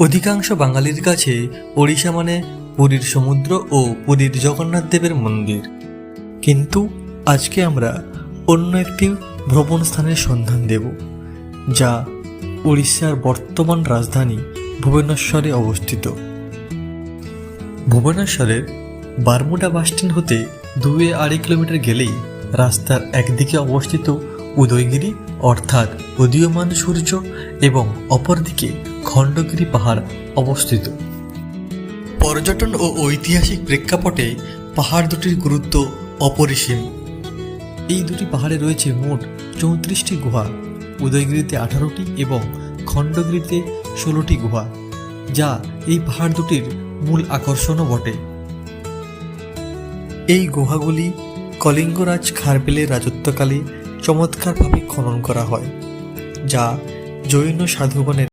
অধিকাংশ বাঙালির কাছে ওড়িশা মানে পুরীর সমুদ্র ও পুরীর জগন্নাথ দেবের মন্দির। কিন্তু আজকে আমরা অন্য একটি ভ্রমণ স্থানের সন্ধান দেব, যা উড়িষ্যার বর্তমান রাজধানী ভুবনেশ্বরে অবস্থিত। ভুবনেশ্বরের বারমুডা বাসস্ট্যান্ড হতে দুই আড়াই কিলোমিটার গেলেই রাস্তার একদিকে অবস্থিত উদয়গিরি, অর্থাৎ উদীয়মান সূর্য এবং অপরদিকে খণ্ডগিরি পাহাড় অবস্থিত। পর্যটন ও ঐতিহাসিক প্রেক্ষাপটে পাহাড় দুটির গুরুত্ব অপরিসীম। এই দুটি পাহাড়ে রয়েছে মোট চৌত্রিশটি গুহা, উদয়গিরিতে আঠারোটি এবং খণ্ডগিরিতে ষোলোটি গুহা, যা এই পাহাড় দুটির মূল আকর্ষণও বটে। এই গুহাগুলি কলিঙ্গরাজ খারবেলের রাজত্বকালে চমৎকারভাবে খনন করা হয় যা জৈন সাধুগণের